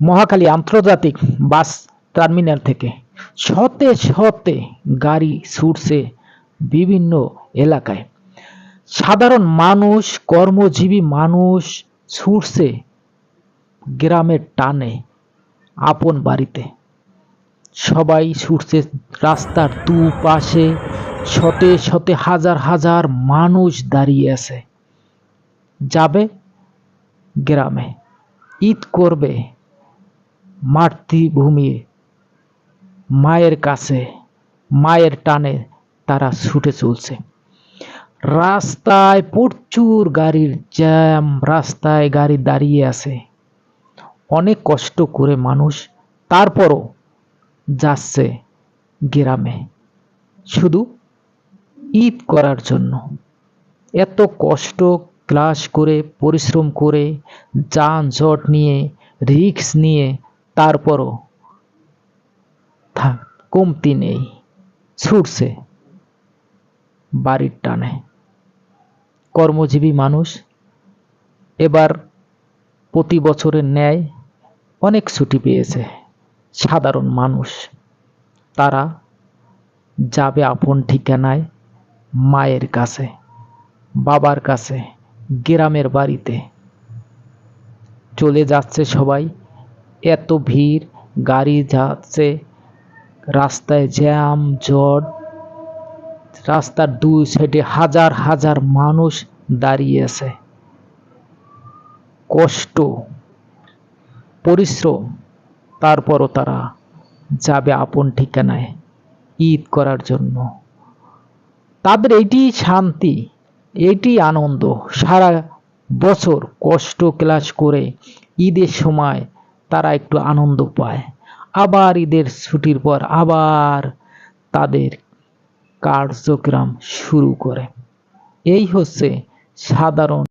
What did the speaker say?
মহাখালী আন্তর্জাতিক bus terminal থেকে শতে শতে গাড়ি ছুটছে বিভিন্ন এলাকায়। সাধারণ মানুষ, কর্মজীবী মানুষ ছুটছে গ্রামের টানে আপন বাড়িতে। সবাই ছুটছে রাস্তার দুপাশে, শতে শতে হাজার হাজার মানুষ দাঁড়িয়ে আছে। যাবে গ্রামে, ঈদ করবে মাতৃভূমি। মায়ের কাছে, মায়ের টানে তারা ছুটে চলছে। রাস্তায় প্রচুর গাড়ির জ্যাম, রাস্তায় গাড়ি দাঁড়িয়ে আছে। অনেক কষ্ট করে মানুষ তারপরও যাচ্ছে গ্রামে। শুধু ঈদ করার জন্য। এত কষ্ট, ক্লাস করে, পরিশ্রম করে, যানজট নিয়ে, রিস্ক নিয়ে তারপরও কমতি নেই, ছুটছে বাড়ির টানে। কর্মজীবী মানুষ, এবার প্রতি বছরের ন্যায় অনেক ছুটি পেয়েছে। সাধারণ মানুষ, তারা যাবে আপন ঠিকানায় মায়ের কাছে, বাবার কাছে, গ্রামের বাড়িতে। চলে যাচ্ছে সবাই এত ভিড়, গাড়ি যাচ্ছে, রাস্তায় জ্যাম জট রাস্তার দুই সাইডে হাজার হাজার মানুষ দাঁড়িয়ে আছে। কষ্ট, পরিশ্রম, তারপরও তারা যাবে আপন ঠিকানায় ঈদ করার জন্য। তাদের এইটি শান্তি এইটি আনন্দ। সারা বছর কষ্ট ক্লাস করে ঈদের সময় তারা একটু আনন্দ পায়। আবার ঈদের ছুটির পর আবার তাদের কার্যক্রম শুরু করে। এই হচ্ছে সাধারণ